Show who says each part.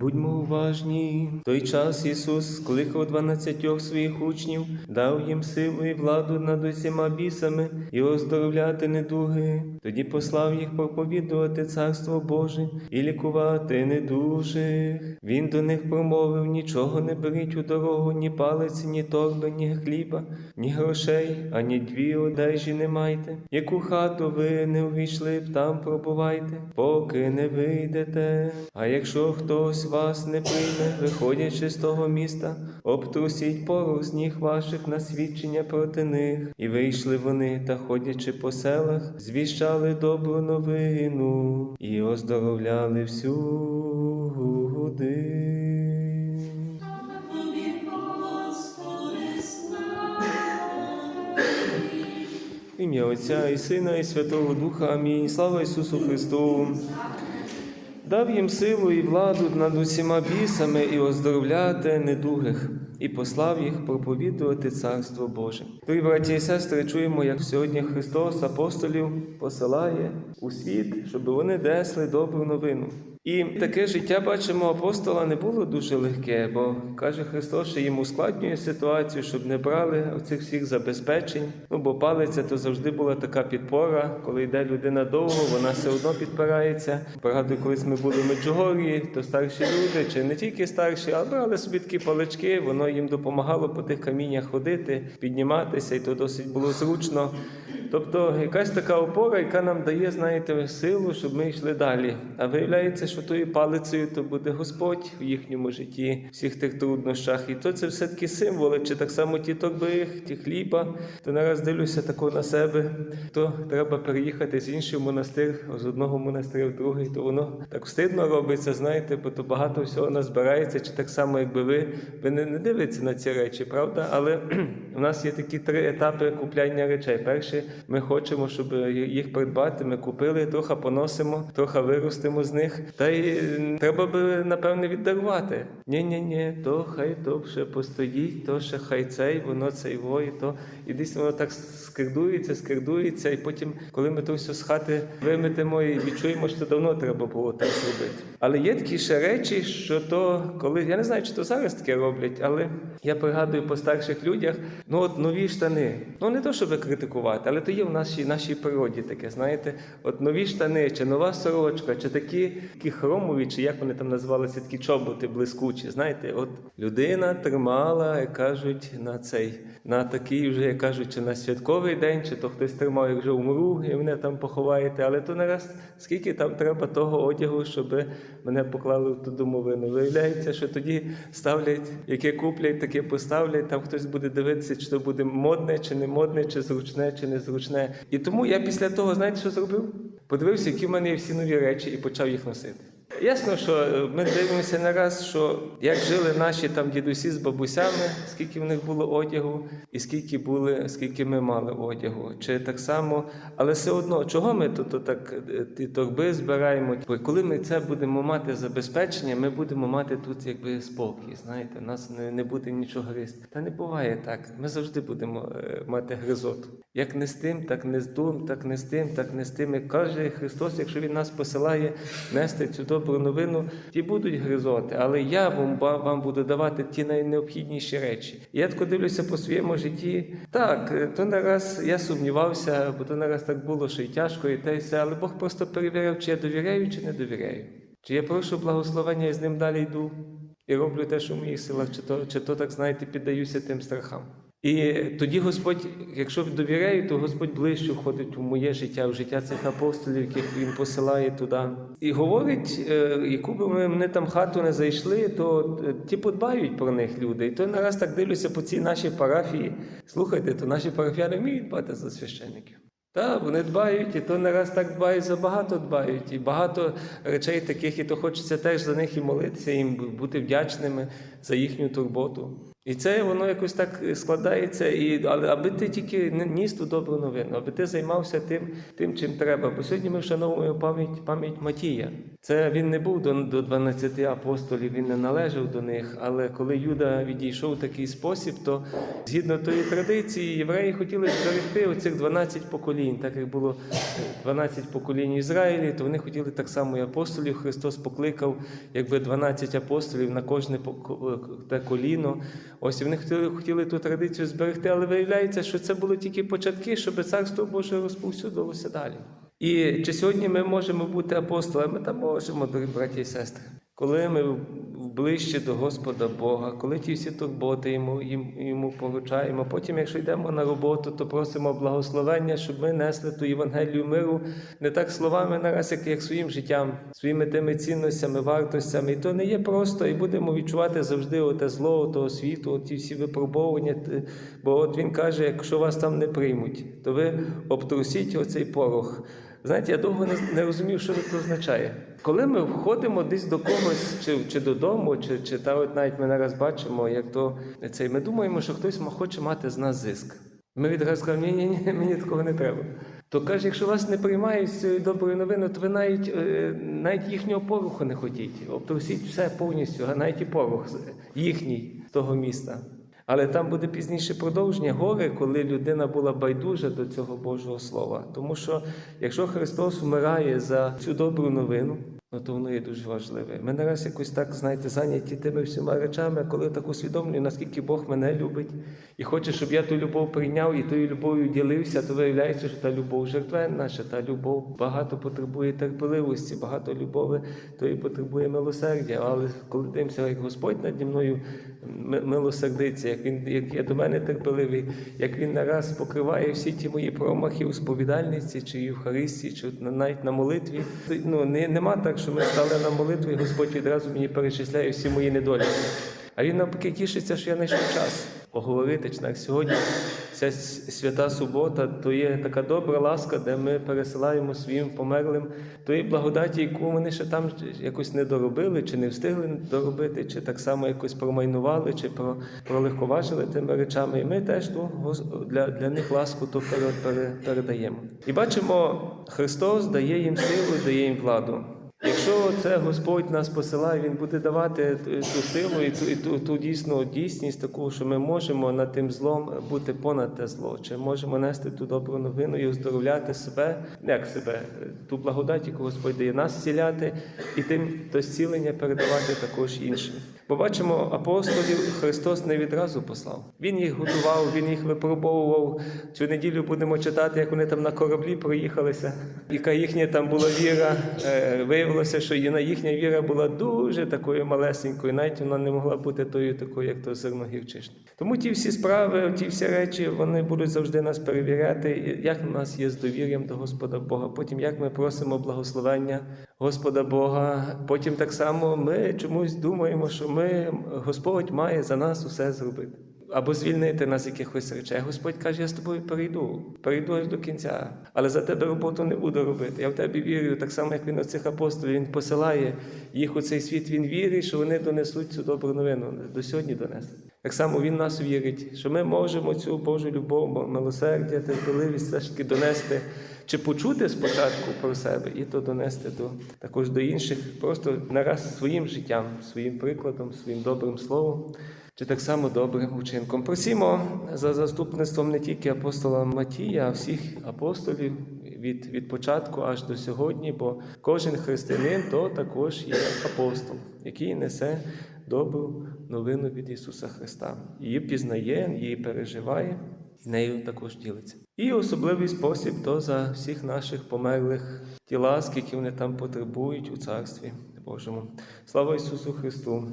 Speaker 1: Будьмо уважні. В той час Ісус скликав дванадцятьох своїх учнів, дав їм силу і владу над усіма бісами і оздоровляти недуги. Тоді послав їх проповідувати Царство Боже і лікувати недужих. Він до них промовив: нічого не беріть у дорогу, ні палиці, ні торби, ні хліба, ні грошей, ані дві одежі не майте. Яку хату ви не увійшли там пробувайте, поки не вийдете. А якщо хтось вас не прийме, виходячи з того міста, обтрусіть порох з ніг ваших на свідчення проти них. І вийшли вони, та ходячи по селах, звіщали добру новину і оздоровляли всюди. В Ім'я Отця і Сина, і Святого Духа. Амінь. Слава Ісусу Христу. Дав їм силу і владу над усіма бісами і оздоровляти недугих, і послав їх проповідувати Царство Боже. Дорогі браті і сестри, чуємо, як сьогодні Христос апостолів посилає у світ, щоб вони несли добру новину. І таке життя бачимо апостола не було дуже легке, бо каже Христос, що їм ускладнює ситуацію, щоб не брали оцих всіх забезпечень. Ну бо палиця то завжди була така підпора. Коли йде людина довго, вона все одно підпирається. Пригадую, колись ми були в Меджугор'ї, то старші люди, чи не тільки старші, а брали собі такі палички, воно їм допомагало по тих каміннях ходити, підніматися, і то досить було зручно. Тобто якась така опора, яка нам дає, знаєте, силу, щоб ми йшли далі. А виявляється, що тою палицею то буде Господь в їхньому житті, всіх тих труднощах. І то це все-таки символи, чи так само ті торби, ті хліба. То нараз дивлюся тако на себе, то треба переїхати з іншого монастир, з одного монастиря в другий, то воно так встидно робиться, знаєте, бо то багато всього назбирається, чи так само, якби ви, ви не, не дивитеся на ці речі, правда? Але у нас є такі три етапи купляння речей. Перший ми хочемо, щоб їх придбати. Ми купили, трохи поносимо, трохи виростимо з них. Та й треба би напевне віддарувати. Ні, ні, ні, то хай то ще постоїть, то ще хай цей, воно цей вої, то і десь воно так скирдується, скирдується, і потім, коли ми то все з хати виметемо і відчуємо, що давно треба було так зробити. Але є такі ще речі, що то коли я не знаю, чи то зараз таке роблять, але я пригадую по старших людях, ну от нові штани. Ну не то, щоб критикувати, але то є в нашій нашій природі таке, знаєте, от нові штани, чи нова сорочка, чи такі, такі хромові, чи як вони там називалися, такі чоботи блискучі. Знаєте, от людина тримала, як кажуть, на цей, на такий вже, як кажуть, чи на святковий день, чи то хтось тримав, як вже умру, і мене там поховаєте. Але то не раз скільки там треба того одягу, щоб мене поклали в ту домовину. Виявляється, що тоді ставлять, яке куплять, таке поставлять. Там хтось буде дивитися, чи то буде модне, чи не модне, чи зручне, чи незручне. І тому я після того, знаєте, що зробив? Подивився, які в мене є всі нові речі, і почав їх носити. Ясно, що е, ми дивимося не раз, що як жили наші там дідусі з бабусями, скільки в них було одягу, і скільки були, скільки ми мали одягу. Чи так само, але все одно, чого ми тут так е, ті торби збираємо? Бо коли ми це будемо мати забезпечення, ми будемо мати тут якби спокій. Знаєте, нас не, не буде нічого гризти. Та не буває так. Ми завжди будемо е, мати гризоту. Як не з тим, так не з тим, так не з тим, так не з тим. Як каже Христос, якщо Він нас посилає нести цю добру новину, ті будуть гризоти, але я вам, вам буду давати ті найнеобхідніші речі. Я тако дивлюся по своєму житті. Так, е, то не раз я сумнівався, бо то не раз так було, що і тяжко, і те і все, але Бог просто перевіряв, чи я довіряю, чи не довіряю. Чи я прошу благословення і з ним далі йду і роблю те, що в моїх силах, чи то, чи то так, знаєте, піддаюся тим страхам. І тоді Господь, якщо довіряю, то Господь ближче входить в моє життя, в життя цих апостолів, яких Він посилає туди. І говорить, е, яку би ми мене там хату не зайшли, то е, ті подбають про них люди. І то нараз так дивлюся по цій нашій парафії. Слухайте, то наші парафіяни вміють дбати за священників. Так, вони дбають, і то не раз так дбають, забагато дбають. І багато речей таких, і то хочеться теж за них і молитися, їм бути вдячними за їхню турботу. І це воно якось так складається, і, але аби ти тільки ніс ту добру новину, аби ти займався тим, тим чим треба. Бо сьогодні ми вшановуємо пам'ять, пам'ять Матія. Це він не був до, до 12 апостолів, він не належав до них. Але коли Юда відійшов в такий спосіб, то згідно тої традиції, євреї хотіли зберегти оцих 12 поколінь, так як було 12 поколінь в Ізраїлі, то вони хотіли так само і апостолів. Христос покликав, якби 12 апостолів на кожне поко- коліно. Ось вони хотіли, хотіли ту традицію зберегти, але виявляється, що це були тільки початки, щоб царство Боже розповсюдилося далі. І чи сьогодні ми можемо бути апостолами? Та можемо, дорогі браті і сестри. Коли ми ближче до Господа Бога, коли ті всі турботи йому, йому поручаємо, потім, якщо йдемо на роботу, то просимо благословення, щоб ми несли ту Євангелію миру не так словами нараз, як, як своїм життям, своїми тими цінностями, вартостями. І то не є просто, і будемо відчувати завжди оте зло того світу, ті всі випробовування. Бо от він каже, якщо вас там не приймуть, то ви обтрусіть оцей порох. Знаєте, я довго не, розумів, що це означає. Коли ми входимо десь до когось, чи, чи додому, чи, чи та от навіть ми нараз бачимо, як то цей, ми думаємо, що хтось хоче мати з нас зиск. Ми відразу кажемо, ні, ні, ні, мені такого не треба. То каже, якщо вас не приймають з цієї доброї новини, то ви навіть, е, навіть їхнього пороху не хотіть. Обтрусіть все повністю, а навіть і порох їхній з того міста. Але там буде пізніше продовження горе, коли людина була байдужа до цього Божого Слова. Тому що якщо Христос вмирає за цю добру новину, ну то воно є дуже важливе. Ми нараз якось так, знаєте, зайняті тими всіма речами, коли так усвідомлюю, наскільки Бог мене любить і хоче, щоб я ту любов прийняв і тою любов'ю ділився, то виявляється, що та любов жертвенна, що та любов багато потребує терпеливості, багато любові, то і потребує милосердя. Але коли дивимося, як Господь наді мною милосердиться, як він як є до мене терпеливий, як він нараз покриває всі ті мої промахи у сповідальниці чи Євхаристії, чи навіть на молитві. Ну не, нема так, що ми стали на молитву, і Господь відразу мені перечисляє всі мої недоліки. А він навпаки тішиться, що я знайшов час поговорити. Чи сьогодні ця свята субота, то є така добра ласка, де ми пересилаємо своїм померлим тої благодаті, яку вони ще там якось не доробили, чи не встигли доробити, чи так само якось промайнували, чи про, пролегковажили тими речами. І ми теж ту для, для них ласку то пере, пере, передаємо. І бачимо, Христос дає їм силу, дає їм владу. Якщо це Господь нас посилає, Він буде давати ту силу і ту, і ту, ту дійсну дійсність таку, що ми можемо над тим злом бути понад те зло, чи можемо нести ту добру новину і оздоровляти себе, як себе, ту благодать, яку Господь дає нас зціляти, і тим то зцілення передавати також іншим. Бо бачимо, апостолів Христос не відразу послав. Він їх готував, Він їх випробовував. Цю неділю будемо читати, як вони там на кораблі проїхалися, яка їхня там була віра. Е, Виявилося, що їхня віра була дуже такою малесенькою, навіть вона не могла бути тою такою, як то зерно гірчичне. Тому ті всі справи, ті всі речі, вони будуть завжди нас перевіряти, як у нас є з довір'ям до Господа Бога. Потім як ми просимо благословення Господа Бога. Потім так само ми чомусь думаємо, що ми Господь має за нас усе зробити. Або звільнити нас якихось речей. Господь каже, я з тобою перейду, перейду аж до кінця, але за тебе роботу не буду робити. Я в тебе вірю, так само, як він на цих апостолів, він посилає їх у цей світ. Він вірить, що вони донесуть цю добру новину. До сьогодні донесли. Так само він нас вірить, що ми можемо цю Божу любов, милосердя, терпеливість все ж таки донести чи почути спочатку про себе, і то донести до також до інших, просто нараз своїм життям, своїм прикладом, своїм добрим словом. Чи так само добрим учинком. Просімо за заступництвом не тільки апостола Матія, а всіх апостолів від, від початку аж до сьогодні, бо кожен християнин то також є апостол, який несе добру новину від Ісуса Христа. Її пізнає, її переживає, і нею також ділиться. І особливий спосіб то за всіх наших померлих ті ласки, які вони там потребують у Царстві Божому. Слава Ісусу Христу!